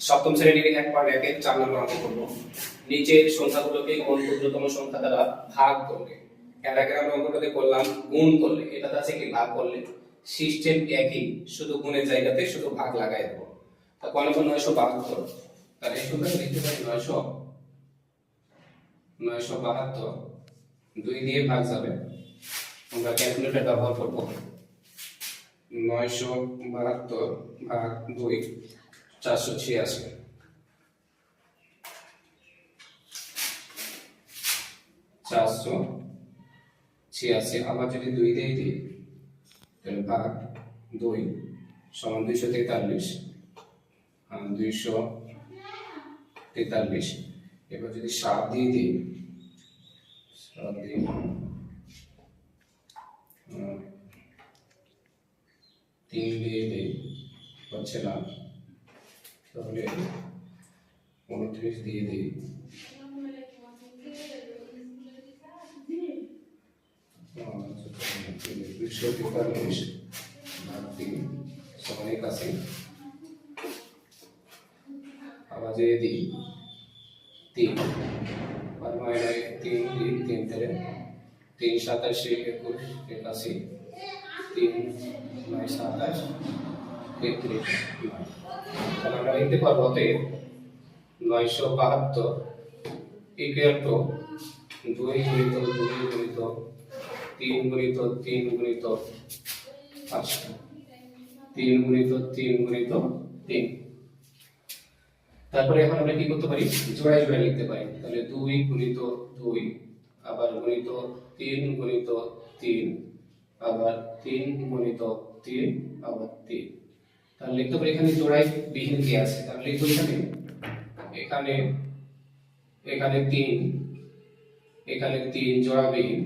সপ্তম শ্রেণির এক পয়েন্ট একের চার নম্বর অঙ্ক করব। নিচের সংখ্যাগুলোকে কোন ক্ষুদ্রতম সংখ্যা দ্বারা ভাগ করবে? এর আমরা অঙ্কটাতে করলাম গুণ করলে। এটা আছে কি? ভাগ করলে। সিস্টেম একই, শুধু গুণের জায়গাতে শুধু ভাগ লাগাই দেবো। তা কোন নম্বর নয়শো বাহাত্তর? তাহলে সূত্রে লিখতে পারি নয়শো নয়শো বাহাত্তর। দুই দিয়ে ভাগ যাবে। আমরা ক্যালকুলেটর ব্যবহার করব। নয়শো বাহাত্তর ভাগ দুই, চারশো ছিয়াশি। চারশো ছিয়াশি। আবার যদি দুই দিয়ে দিই, তাহলে ভাগ দুই সমান দুইশো তেতাল্লিশ। দুইশো তেতাল্লিশ। এবার যদি সাত দিয়ে দিই সাত দিয়ে তিন দিয়ে দিই হচ্ছে না তাহলে উনত্রিশ দিয়ে দিই। দুশো তেতাল্লিশ ভাগ তিন সমান একাশি আবার যদি দিই তিন। নয় তিন তিন তিন, তেরে। তিন, সাতাশি একুশ, একাশি। তিন, নয়, সাতাশ, তেত্রিশ তাহলে আমরা লিখতে পারব অতএব নয়শো বাহাত্তর ইকুয়াল টু দুই গুণিত দুই গুণিত তিন গুণিত তিন গুণিত পাঁচটা তিন গুণিত তিন গুণিত তিন। তারপরে এখন আমরা কি করতে পারি? জোড়ায় জোড়ায় লিখতে পারি। তাহলে দুই গুণিত দুই, আবার গুণিত তিন গুণিত তিন, আবার তিন, গুণিত তিন, আবার তিন। তাহলে লিখতে পারি এখানে জোড়ায় বিহীন কি আছে? তাহলে লিখব এখানে। এখানে এখানে তিন এখানে তিন জোড়া বিহীন,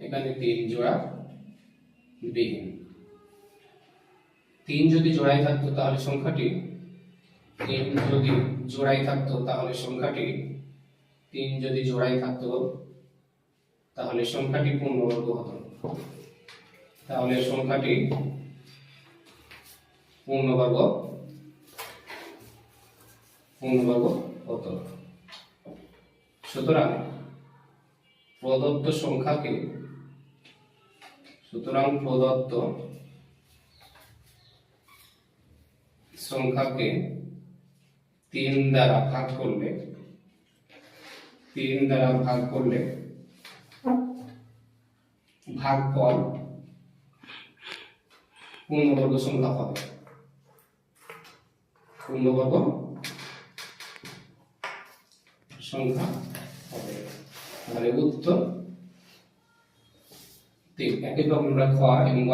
এখানে তিন জোড়া বিহীন। তিন যদি জোড়ায় থাকতো তাহলে সংখ্যাটি তিন যদি জোড়ায় থাকতো, তাহলে সংখ্যাটি তিন যদি জোড়ায় থাকতো, তাহলে সংখ্যাটি পূর্ণবর্গ হতো। তাহলে সংখ্যাটি পূর্ণবর্গ পূর্ণবর্গ হতো। সুতরাং প্রদত্ত সংখ্যাকে, সুতরাং প্রদত্ত সংখ্যাকে তিন দ্বারা ভাগ করলে, তিন দ্বারা ভাগ করলে ভাগফল পূর্ণবর্গ সংখ্যা হবে। পূর্ণবর্গ সংখ্যা হবে। তাহলে উত্তর তিন। একই রকম আমরা খ এবং গ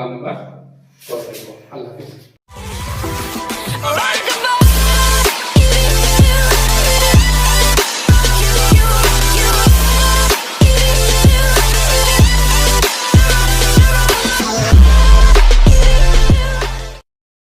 করব। আল্লাহ হাফেজ।